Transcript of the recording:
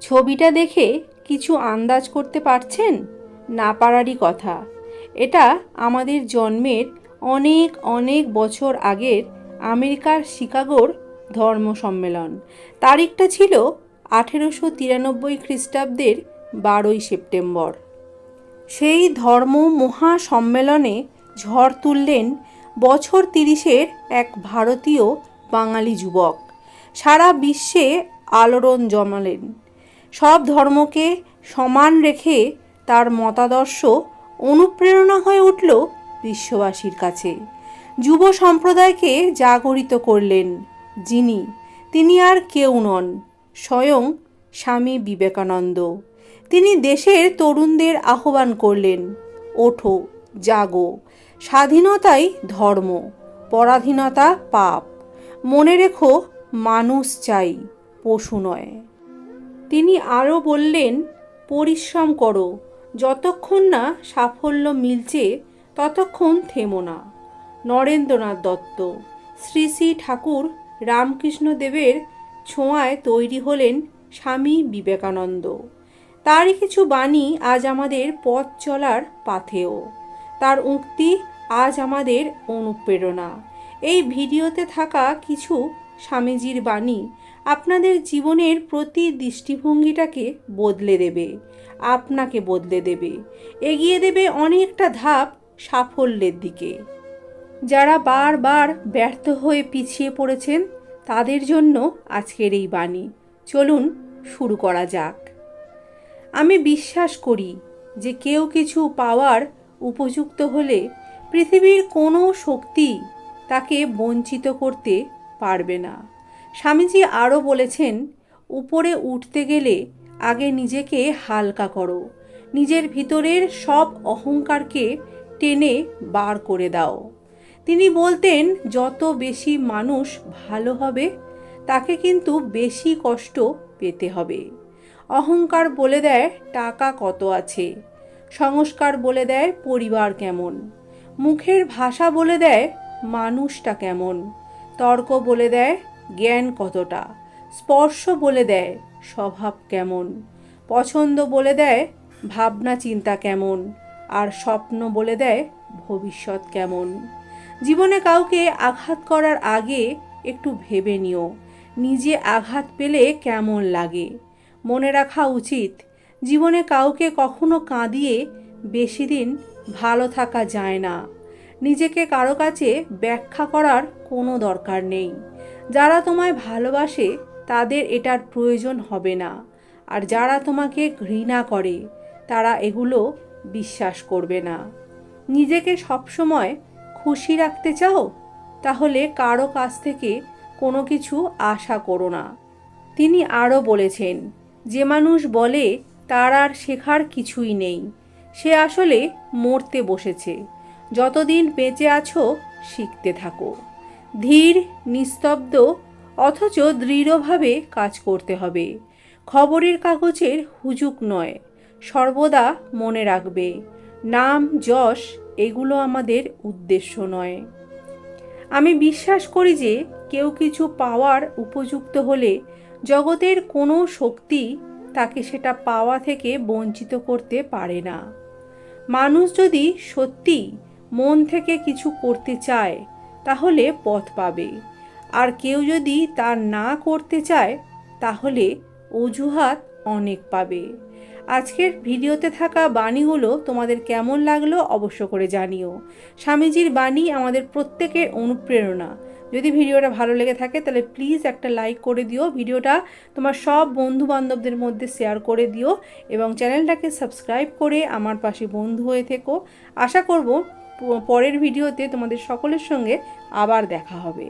ছবিটা দেখে কিছু আন্দাজ করতে পারছেন? না পারারই কথা। এটা আমাদের জন্মের অনেক অনেক বছর আগের আমেরিকার শিকাগোর ধর্ম সম্মেলন। তারিখটা ছিল আঠেরোশো তিরানব্বই খ্রিস্টাব্দের বারোই সেপ্টেম্বর। সেই ধর্ম মহা সম্মেলনে ঝড় তুললেন বছর তিরিশের এক ভারতীয় বাঙালি যুবক। সারা বিশ্বে আলোড়ন জমালেন। সব ধর্মকে সমান রেখে তার মতাদর্শ অনুপ্রেরণা হয়ে উঠল বিশ্ববাসীর কাছে। যুব সম্প্রদায়কে জাগরিত করলেন যিনি, তিনি আর কেউ নন, স্বয়ং স্বামী বিবেকানন্দ। তিনি দেশের তরুণদের আহ্বান করলেন, ওঠো, জাগো, স্বাধীনতাই ধর্ম, পরাধীনতা পাপ, মনে রেখো মানুষ চাই, পশু নয়। তিনি আরও বললেন, পরিশ্রম করো, যতক্ষণ না সাফল্য মিলছে, ততক্ষণ থেমো না নরেন্দ্রনাথ দত্ত, শ্রী শ্রী ঠাকুর রামকৃষ্ণদেবের ছোঁয়ায় তৈরি হলেন স্বামী বিবেকানন্দ। তারই কিছু বাণী আজ আমাদের পথ চলার পাথেয়। তার উক্তি আজ আমাদের অনুপ্রেরণা। এই ভিডিওতে থাকা কিছু স্বামীজির বাণী আপনাদের জীবনের প্রতি দৃষ্টিভঙ্গিটাকে বদলে দেবে, আপনাকে বদলে দেবে, এগিয়ে দেবে অনেকটা ধাপ সাফল্যের দিকে। যারা বারবার ব্যর্থ হয়ে পিছিয়ে পড়েছেন, তাদের জন্য আজকের এই বাণী। চলুন শুরু করা যাক। আমি বিশ্বাস করি যে কেউ কিছু পাওয়ার উপযুক্ত হলে পৃথিবীর কোনো শক্তি তাকে বঞ্চিত করতে পারবে না। স্বামীজি আরও বলেছেন, উপরে উঠতে গেলে আগে নিজেকে হালকা করো। নিজের ভিতরের সব অহংকারকে টেনে বার করে দাও। তিনি বলতেন, যত বেশি মানুষ ভালো হবে, তাকে কিন্তু বেশি কষ্ট পেতে হবে। অহংকার বলে দেয় টাকা কত আছে, সংস্কার বলে দেয় পরিবার কেমন, মুখের ভাষা বলে দেয় মানুষটা কেমন, তর্ক বলে দেয় জ্ঞান কতটা? স্পর্শ বলে দেয় স্বভাব কেমন? পছন্দ বলে দেয় ভাবনা চিন্তা কেমন? আর স্বপ্ন বলে দেয় ভবিষ্যৎ কেমন? জীবনে কাউকে আঘাত করার আগে একটু ভেবে নিও, নিজে আঘাত পেলে কেমন লাগে। মনে রাখা উচিত, জীবনে কাউকে কখনো কাঁদিয়ে বেশি দিন ভালো থাকা যায় না। নিজেকে কারও কাছে ব্যাখ্যা করার কোনো দরকার নেই। যারা তোমায় ভালোবাসে, তাদের এটার প্রয়োজন হবে না। আর যারা তোমাকে ঘৃণা করে, তারা এগুলো বিশ্বাস করবে না। নিজেকে সবসময় খুশি রাখতে চাও? তাহলে কারও কাছ থেকে কোনো কিছু আশা করো না। তিনি আরও বলেছেন, যে মানুষ বলে, তার আর শেখার কিছুই নেই। সে আসলে মরতে বসেছে। যতদিন বেঁচে আছো, শিখতে থাকো। ধীর, নিস্তব্ধ, অথচ দৃঢ়ভাবে কাজ করতে হবে। খবরের কাগজের হুজুক নয়, সর্বদা মনে রাখবে, নাম, যশ, এগুলো আমাদের উদ্দেশ্য নয়। আমি বিশ্বাস করি যে, কেউ কিছু পাওয়ার উপযুক্ত হলে জগতের কোনো শক্তি তাকে সেটা পাওয়া থেকে বঞ্চিত করতে পারে না। মানুষ যদি সত্যি মন থেকে কিছু করতে চায় তাহলে পথ পাবে। আর কেউ যদি তা না করতে চায়, তাহলে অজুহাত অনেক পাবে। আজকের ভিডিওতে থাকা বাণীগুলো তোমাদের কেমন লাগল অবশ্য করে জানিও। স্বামীজির বাণী আমাদের প্রত্যেকের অনুপ্রেরণা। যদি ভিডিওটা ভালো লেগে থাকে, তাহলে প্লিজ একটা লাইক করে দিও। ভিডিওটা তোমার সব বন্ধু বান্ধবদের মধ্যে শেয়ার করে দিও এবং চ্যানেলটাকে সাবস্ক্রাইব করে আমার পাশে বন্ধু হয়ে থেকো। আশা করব পরের ভিডিওতে তোমাদের সকলের সঙ্গে আবার দেখা হবে।